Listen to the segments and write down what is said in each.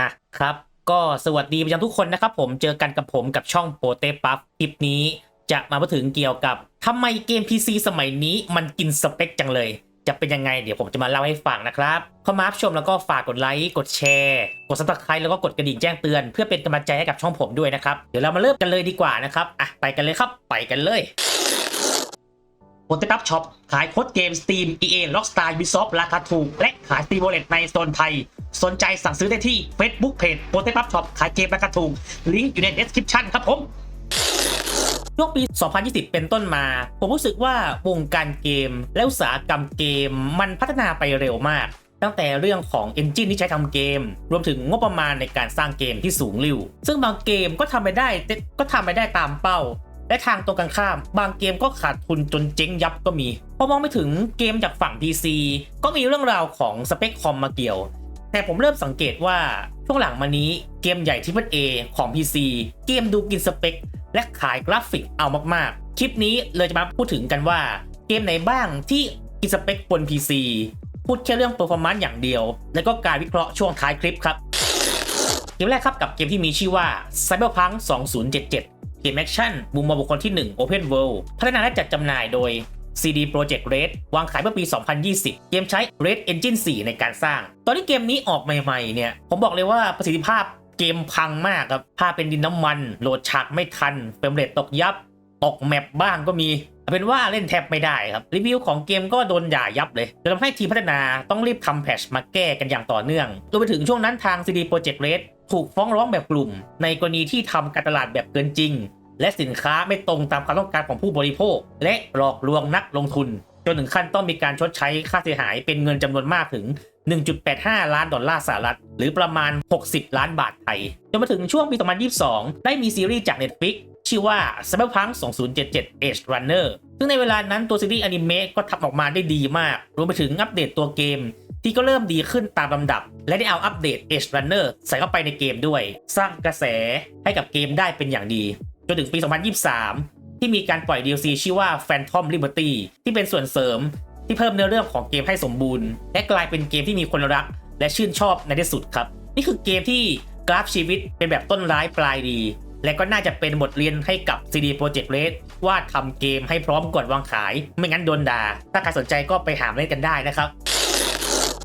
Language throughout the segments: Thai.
อะครับ ก็สวัสดีไปยังทุกคนนะครับผมเจอกันกับผมกับช่องโปเตปัฟคลิปนี้จะมาพูดถึงเกี่ยวกับทำไมเกม PC สมัยนี้มันกินสเปคจังเลย จะเป็นยังไงเดี๋ยวผมจะมาเล่าให้ฟังนะครับเข้ามารับชมแล้วก็ฝากกดไลค์กดแชร์กดซับสไครต์แล้วก็กดกระดิ่งแจ้งเตือนเพื่อเป็นกำลังใจให้กับช่องผมด้วยนะครับเดี๋ยวเรามาเริ่มกันเลยดีกว่านะครับอะไปกันเลยครับไปกันเลย โปเตปับช็อป ขายโค้ดเกม Steam EA Rockstar Ubisoft ราคาถูก และขาย Steam Wallet ในโซนไทย สนใจสั่งซื้อได้ที่ Facebook Page โปเตปับช็อป ขายเกมราคาถูก ลิงก์อยู่ใน description ครับผมช่วงปี 2020 เป็นต้นมา ผมรู้สึกว่าวงการเกม และอุตสาหกรรมเกมมันพัฒนาไปเร็วมาก ตั้งแต่เรื่องของ Engine ที่ใช้ทำเกม รวมถึงงบประมาณในการสร้างเกมที่สูงลิ่วซึ่งบางเกมก็ทำไปได้ก็ทำไปได้ตามเป้า และทางตรงกันข้าม บางเกมก็ขาดทุนจนเจ๊งยับก็มี พอมองไปถึงเกมจากฝั่ง PC ก็มีเรื่องราวของสเปคคอมมาเกี่ยว แต่ผมเริ่มสังเกตว่าช่วงหลังมานี้เกมใหญ่ที่เป็น A ของ PC เกมดูกินสเปค และขายกราฟิกเอามากๆ คลิปนี้เลยจะมาพูดถึงกันว่า เกมไหนบ้างที่กินสเปคบน PC พูดแค่เรื่อง performance อย่างเดียว แล้วก็การวิเคราะห์ช่วงท้ายคลิปครับเกมแรกครับกับเกมที่มีชื่อว่า Cyberpunk 2077 เกมแอคชั่นมุมมองบุคคลที่ 1 Open World พัฒนาและจัดจำหน่ายโดย CD Projekt Red วางขายเมื่อปี 2020 เกมใช้ Red Engine 4 ในการสร้าง ตอนที่เกมนี้ออกใหม่ๆ เนี่ย ผมบอกเลยว่าประสิทธิภาพเกมพังมากครับ ภาพเป็นดินน้ำมัน โหลดฉากไม่ทัน เฟรมเรทตกยับ ตกแมปบ้างก็มี เป็นว่าเล่นแทบไม่ได้ครับ รีวิวของเกมก็โดนด่ายับเลยจนทำให้ทีมพัฒนาต้องรีบทำแพทชมาแก้กันอย่างต่อเนื่องรวมไปถึงช่วงนั้นทาง CD Projekt Red ถูกฟ้องร้องแบบกลุ่ม ในกรณีที่ทำการตลาดแบบเกินจริง และสินค้าไม่ตรงตามความต้องการของผู้บริโภค และหลอกลวงนักลงทุน จนถึงขั้นต้องมีการชดใช้ค่าเสียหายเป็นเงินจำนวนมากถึง 1.85 ล้านดอลลาร์สหรัฐ หรือประมาณ 60 ล้านบาทไทย จนมาถึงช่วงปี 2022 ได้มีซีรีส์จาก Netflix ชื่อว่า Cyberpunk 2077 Edge Runner ซึ่งในเวลานั้นตัวซีรีส์อนิเมะก็ทำออกมาได้ดีมาก รวมไปถึงอัปเดตตัวเกม ที่ก็เริ่มดีขึ้นตามลำดับ และได้เอาอัปเดต Edge Runner ใส่เข้าไปในเกมด้วย สร้างกระแสให้กับเกมได้เป็นอย่างดี จนถึงปี 2023 ที่มีการปล่อย DLC ชื่อว่า Phantom Liberty ที่เป็นส่วนเสริมที่เพิ่มเนื้อเรื่องของเกมให้สมบูรณ์ และกลายเป็นเกมที่มีคนรัก และชื่นชอบในที่สุดครับ นี่คือเกมที่กราฟชีวิตเป็นแบบต้นร้ายปลายดี และก็น่าจะเป็นบทเรียนให้กับ CD Projekt Red ว่าทำเกมให้พร้อมก่อนวางขาย ไม่งั้นโดนด่า ถ้าใครสนใจก็ไปหาเล่นกันได้นะครับ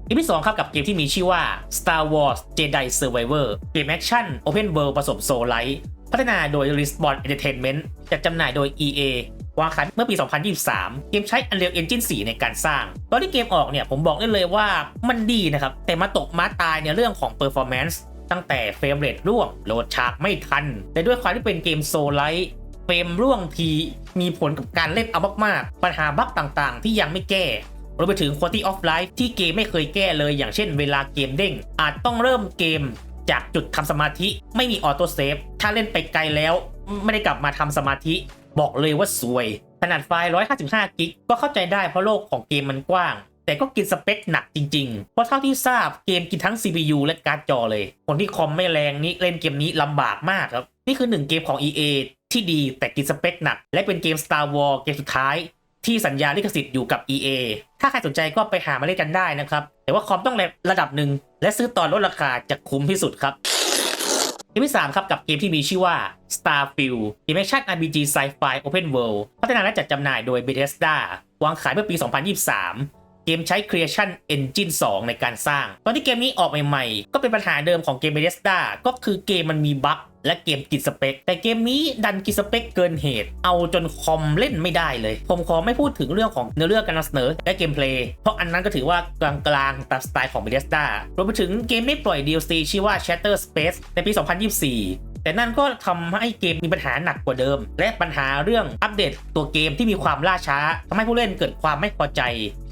เกมที่2ครับกับเกมที่มีชื่อว่า Star Wars Jedi Survivor เกมแอคชั่น Open World ผสมโซลไลท์พัฒนาโดย Respawn Entertainment จัดจำหน่ายโดย EA วางขายเมื่อปี 2023 เกมใช้ Unreal Engine 4 ในการสร้าง ตอนที่เกมออกเนี่ยผมบอกได้เลยว่ามันดีนะครับ แต่มาตกมาตายในเรื่องของ performance ตั้งแต่เฟรมเรทร่วงโหลดฉากไม่ทัน แต่ด้วยความที่เป็นเกมโซลไลท์เฟรมร่วงทีมีผลกับการเล่นเอามากๆ ปัญหาบั๊กต่างๆ ที่ยังไม่แก้ รวมไปถึง quality of life ที่เกมไม่เคยแก้เลย อย่างเช่นเวลาเกมเด้ง อาจต้องเริ่มเกมจากจุดทำสมาธิไม่มีออโต้เซฟถ้าเล่นไปไกลแล้ว ไม่ได้กลับมาทำสมาธิ บอกเลยว่าสวย ขนาดไฟล์ 155 กิกก็เข้าใจได้เพราะโลกของเกมมันกว้าง แต่ก็กินสเปคหนักจริงๆ เพราะเท่าที่ทราบเกมกินทั้ง CPU และการ์ดจอเลย คนที่คอมไม่แรงนี่เล่นเกมนี้ลำบากมากครับ นี่คือหนึ่งเกมของ EA ที่ดีแต่กินสเปคหนัก และเป็นเกม Star Wars เกมสุดท้าย ที่สัญญาลิขสิทธิ์อยู่กับ EA ถ้าใครสนใจก็ไปหามาเล่นกันได้นะครับ แต่ว่าคอมต้องระดับหนึ่งและซื้อตอนลดราคาจะคุ้มที่สุดครับเกมที่ 3 ครับกับเกมที่มีชื่อว่า Starfield เกมแอคชั่ RPG Sci-Fi Open World พัฒนาและจัดจำหน่ายโดย Bethesda วางขายเมื่อปี 2023 เกมใช้ Creation Engine 2 ในการสร้าง ตอนที่เกมนี้ออกใหม่ๆ ก็เป็นปัญหาเดิมของเกม Bethesda ก็คือเกมมันมีบั๊ก และเกมกินสเปค แต่เกมนี้ดันกินสเปคเกินเหตุ เอาจนคอมเล่นไม่ได้เลย ผมขอไม่พูดถึงเรื่องของเนื้อเรื่องการนำเสนอและเกมเพลย์เพราะอันนั้นก็ถือว่ากลางๆตามสไตล์ของ Bethesda รวมไปถึงเกมได้ปล่อย DLC ชื่อว่า Shatter Space ในปี 2024แต่นั่นก็ทำให้เกมมีปัญหาหนักกว่าเดิม และปัญหาเรื่องอัปเดตตัวเกมที่มีความล่าช้าทำให้ผู้เล่นเกิดความไม่พอใจ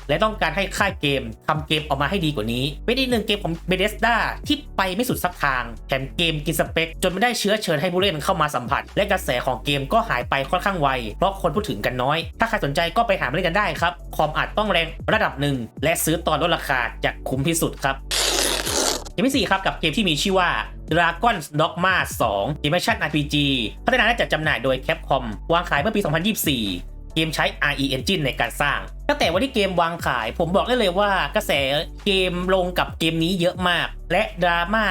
และต้องการให้ค่ายเกมทำเกมออกมาให้ดีกว่านี้เป็นอีกหนึ่งเกมของ Bethesda ที่ไปไม่สุดสักทาง แถมเกมกินสเปค จนไม่ได้เชื้อเชิญให้ผู้เล่นเข้ามาสัมผัส และกระแสของเกมก็หายไปค่อนข้างไว เพราะคนพูดถึงกันน้อย ถ้าใครสนใจก็ไปหามาเล่นกันได้ครับ คอมอาจต้องแรงระดับหนึ่ง และซื้อตอนลดราคาจะคุ้มที่สุดครับเกมที่ 4 ครับ กับเกมที่มีชื่อว่า Dragon's Dogma 2เกมแอคชั่น RPG พัฒนาและจัดจำหน่ายโดย Capcom วางขายเมื่อปี 2024 เกมใช้ RE Engine ในการสร้าง ตั้งแต่วันที่เกมวางขาย ผมบอกได้เลยว่ากระแสเกมลงกับเกมนี้เยอะมาก และดราม่า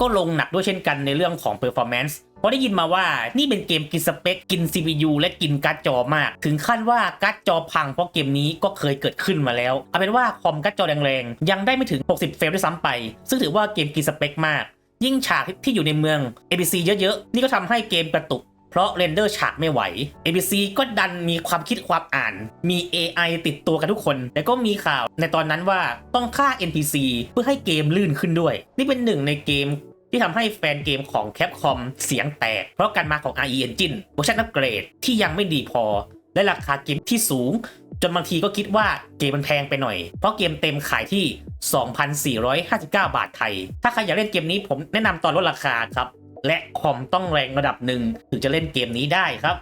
ก็ลงหนักด้วยเช่นกันในเรื่องของ performance เพราะได้ยินมาว่านี่เป็นเกมกินสเปค กิน CPU และกินการ์ดจอมาก ถึงขั้นว่าการ์ดจอพังเพราะเกมนี้ก็เคยเกิดขึ้นมาแล้ว เอาเป็นว่าคอมการ์ดจอแรงๆ ยังได้ไม่ถึง 60 เฟรมด้วยซ้ำไป ซึ่งถือว่าเกมกินสเปคมาก ยิ่งฉากที่อยู่ในเมือง ABC เยอะๆ นี่ก็ทำให้เกมกระตุก เพราะเรนเดอร์ฉากไม่ไหว ABC ก็ดันมีความคิดความอ่าน มี AI ติดตัวกันทุกคนแต่ก็มีข่าวในตอนนั้นว่าต้องฆ่า NPC เพื่อให้เกมลื่นขึ้นด้วย นี่เป็นหนึ่งในเกมที่ทำให้แฟนเกมของ Capcom เสียงแตก เพราะการมาของ RE Engine เวอร์ชันอัปเกรดที่ยังไม่ดีพอ และราคาเกมที่สูง จนบางทีก็คิดว่าเกมมันแพงไปหน่อย เพราะเกมเต็มขายที่ 2,459 บาทไทย ถ้าใครอยากเล่นเกมนี้ผมแนะนำตอนลดราคาครับ และคอมต้องแรงระดับหนึ่งถึงจะเล่นเกมนี้ได้ครับ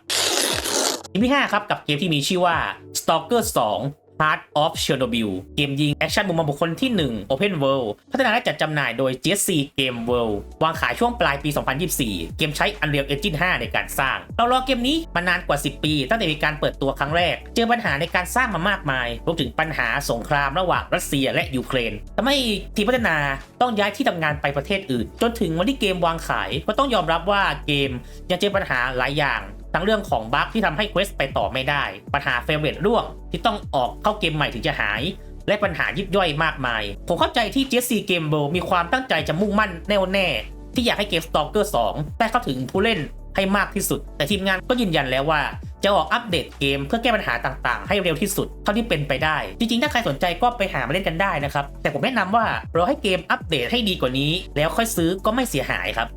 ทีมที่ 5 ครับกับเกมที่มีชื่อว่า Stalker 2 Heart of Chernobyl เกมยิงแอคชั่นมุมมองบุคคลที่ 1 Open World พัฒนาและจัดจำหน่ายโดย GSC Game World วางขายช่วงปลายปี 2024 เกมใช้ Unreal Engine 5 ในการสร้าง เรารอเกมนี้มานานกว่า 10 ปี ตั้งแต่มีการเปิดตัวครั้งแรก เจอปัญหาในการสร้างมามากมาย รวมถึงปัญหาสงครามระหว่างรัสเซียและยูเครนทำให้ทีมพัฒนาต้องย้ายที่ทำงานไปประเทศอื่น จนถึงวันที่เกมวางขายก็ต้องยอมรับว่าเกมยังเจอปัญหาหลายอย่าง ทั้งเรื่องของบั๊กที่ทำให้เควสไปต่อไม่ได้ ปัญหาเฟรมเรทร่วงที่ต้องออกเข้าเกมใหม่ถึงจะหาย และปัญหายิบย่อยมากมาย ผมเข้าใจที่ Jesse Game World มีความตั้งใจจะมุ่งมั่นแน่วแน่ ที่อยากให้เกม Stalker 2 ได้เข้าถึงผู้เล่นให้มากที่สุด แต่ทีมงานก็ยืนยันแล้วว่าจะออกอัปเดตเกมเพื่อแก้ปัญหาต่างๆ ให้เร็วที่สุดเท่าที่เป็นไปได้ จริงๆ ถ้าใครสนใจก็ไปหามาเล่นกันได้นะครับ แต่ผมแนะนำว่ารอให้เกมอัปเดตให้ดีกว่านี้ แล้วค่อยซื้อก็ไม่เสียหายครับ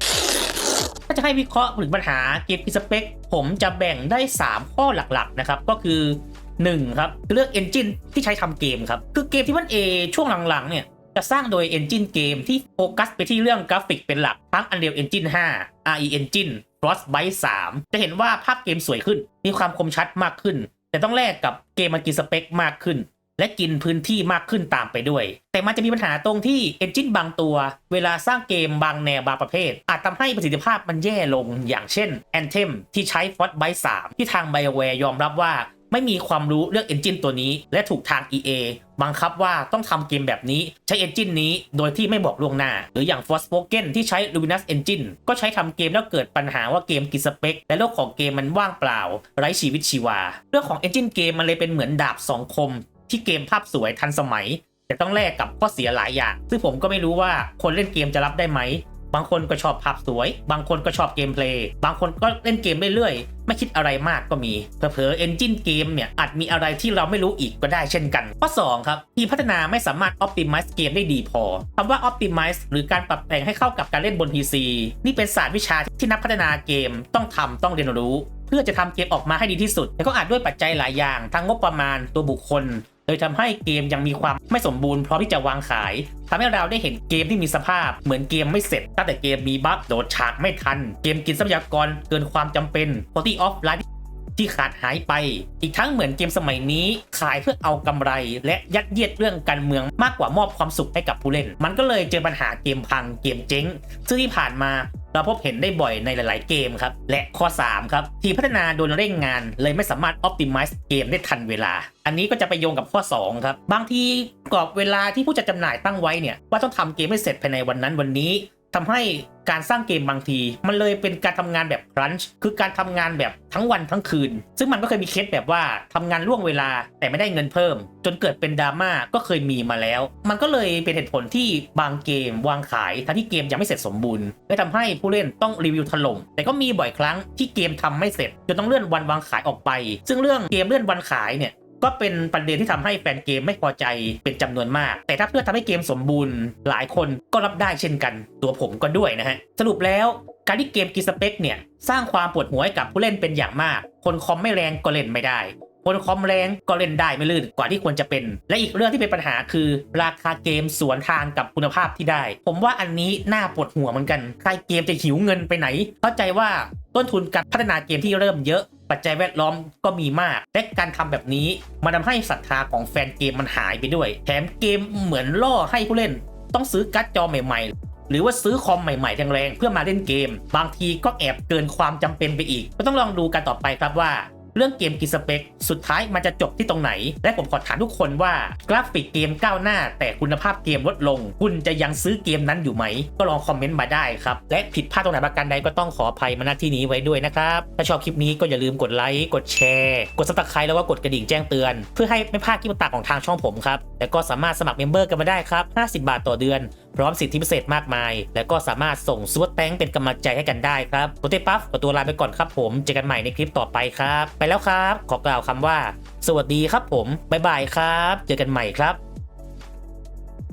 ถ้าจะให้วิเคราะห์ถึงปัญหาเกมพิสเปค ผมจะแบ่งได้ 3 ข้อหลักๆนะครับก็คือ 1 ครับเลือก Engine ที่ใช้ทำเกมครับ คือเกมที่มันเอช่วงหลังๆเนี่ยจะสร้างโดย Engine เกมที่โฟกัสไปที่เรื่องกราฟิกเป็นหลักทั้ง Unreal Engine 5 RE Engine Frostbite 3 จะเห็นว่าภาพเกมสวยขึ้น มีความคมชัดมากขึ้น แต่ต้องแลกกับเกมมันกินสเปคมากขึ้น และกินพื้นที่มากขึ้นตามไปด้วย แต่มันจะมีปัญหาตรงที่ Engine บางตัว เวลาสร้างเกมบางแนวบางประเภท อาจทำให้ประสิทธิภาพมันแย่ลงอย่างเช่น Anthem ที่ใช้ Frostbite 3ที่ทาง BioWare ยอมรับว่า ไม่มีความรู้เรื่อง Engine ตัวนี้ และถูกทาง EA บังคับว่าต้องทำเกมแบบนี้ใช้ Engine นี้โดยที่ไม่บอกล่วงหน้า หรืออย่าง Forspoken ที่ใช้ Luminous Engine ก็ใช้ทำเกมแล้วเกิดปัญหาว่าเกมกินสเปค และโลกของเกมมันว่างเปล่า ไร้ชีวิตชีวา เรื่องของ Engine เกมมันเลยเป็นเหมือนดาบสองคม ที่เกมภาพสวยทันสมัย แต่ต้องแลกกับข้อเสียหลายอย่าง ซึ่งผมก็ไม่รู้ว่าคนเล่นเกมจะรับได้ไหม บางคนก็ชอบภาพสวย บางคนก็ชอบเกมเพลย์บางคนก็เล่นเกมเรื่อยๆไม่คิดอะไรมากก็มีเผลอๆ Engine เกมเนี่ยอาจมีอะไรที่เราไม่รู้อีกก็ได้เช่นกันข้อ2ครับทีมพัฒนาไม่สามารถ Optimize เกมได้ดีพอคำว่า Optimize หรือการปรับแต่งให้เข้ากับการเล่นบน PC นี่เป็นศาสตร์วิชาที่นักพัฒนาเกมต้องทำต้องเรียนรู้เพื่อจะทำเกมออกมาให้ดีที่สุด แต่ก็อาจด้วยปัจจัยหลายอย่าง ทั้งงบประมาณตัวบุคคล เลยทำให้เกมยังมีความไม่สมบูรณ์พร้อมที่จะวางขายทำให้เราได้เห็นเกมที่มีสภาพ เหมือนเกมไม่เสร็จ ตั้งแต่เกมมีบั๊กโดดฉากไม่ทัน เกมกินทรัพยากรเกินความจำเป็น quality of life ที่ขาดหายไป อีกทั้งเหมือนเกมสมัยนี้ ขายเพื่อเอากำไร และยัดเยียดเรื่องการเมืองมากกว่ามอบความสุขให้กับผู้เล่น มันก็เลยเจอปัญหาเกมพังเกมเจ๊งซึ่งที่ผ่านมา เราพบเห็นได้บ่อยในหลาย ๆ เกมครับ และข้อ 3 ครับ ทีมพัฒนาโดนเร่งงาน เลยไม่สามารถ optimize เกมได้ทันเวลา อันนี้ก็จะไปโยงกับข้อ 2 ครับ บางทีกรอบเวลาที่ผู้จัดจำหน่ายตั้งไว้เนี่ยว่าต้องทำเกมให้เสร็จภายในวันนั้นวันนี้ ทำให้การสร้างเกมบางที มันเลยเป็นการทำงานแบบครันช์คือการทำงานแบบทั้งวันทั้งคืน ซึ่งมันก็เคยมีเคสแบบว่าทำงานล่วงเวลาแต่ไม่ได้เงินเพิ่ม จนเกิดเป็นดราม่าก็เคยมีมาแล้ว มันก็เลยเป็นเหตุผลที่บางเกมวางขายทั้งที่เกมยังไม่เสร็จสมบูรณ์และทำให้ผู้เล่นต้องรีวิวถล่มแต่ก็มีบ่อยครั้งที่เกมทำไม่เสร็จจนต้องเลื่อนวันวางขายออกไป ซึ่งเรื่องเกมเลื่อนวันขายเนี่ย ก็เป็นประเด็นที่ทำให้แฟนเกมไม่พอใจเป็นจำนวนมาก แต่ถ้าเพื่อทำให้เกมสมบูรณ์ หลายคนก็รับได้เช่นกัน ตัวผมก็ด้วยนะฮะ สรุปแล้วการที่เกมกินสเปคเนี่ย สร้างความปวดหัวให้กับผู้เล่นเป็นอย่างมาก คนคอมไม่แรงก็เล่นไม่ได้ คนคอมแรงก็เล่นได้ไม่ลื่นกว่าที่ควรจะเป็น และอีกเรื่องที่เป็นปัญหาคือ ราคาเกมสวนทางกับคุณภาพที่ได้ ผมว่าอันนี้น่าปวดหัวเหมือนกัน ใครเกมจะหิวเงินไปไหน เข้าใจว่า ต้นทุนการพัฒนาเกมที่เริ่มเยอะ ปัจจัยแวดล้อมก็มีมาก และการทำแบบนี้มันทำให้ศรัทธาของแฟนเกมมันหายไปด้วย แถมเกมเหมือนล่อให้ผู้เล่น ต้องซื้อการ์ดจอใหม่ ๆหรือว่าซื้อคอมใหม่ๆแรงๆเพื่อมาเล่นเกม บางทีก็แอบเกินความจำเป็นไปอีก ก็ต้องลองดูกันต่อไปครับว่า เรื่องเกมกินสเปคสุดท้ายมันจะจบที่ตรงไหน และผมขอถามทุกคนว่ากราฟิกเกมก้าวหน้า แต่คุณภาพเกมลดลง คุณจะยังซื้อเกมนั้นอยู่ไหม ก็ลองคอมเมนต์มาได้ครับ และผิดพลาดตรงไหนประการใดก็ต้องขออภัยมาณที่นี้ไว้ด้วยนะครับ ถ้าชอบคลิปนี้ก็อย่าลืมกดไลค์กดแชร์กดซับสไครต์แล้วก็กดกระดิ่งแจ้งเตือน เพื่อให้ไม่พลาดคลิปต่างๆของทางช่องผมครับและก็สามารถสมัครเมมเบอร์กันมาได้ครับ 50 บาทต่อเดือน พร้อมสิทธิพิเศษมากมาย และก็สามารถส่งซูเปอร์แตงเป็นกำลังใจให้กันได้ครับโปเต้ปั๊บขอตัวลาไปก่อนครับผม เจอกันใหม่ในคลิปต่อไปครับ ไปแล้วครับ ขอกล่าวคำว่า สวัสดีครับผมบ๊ายบายครับ เจอกันใหม่ครับ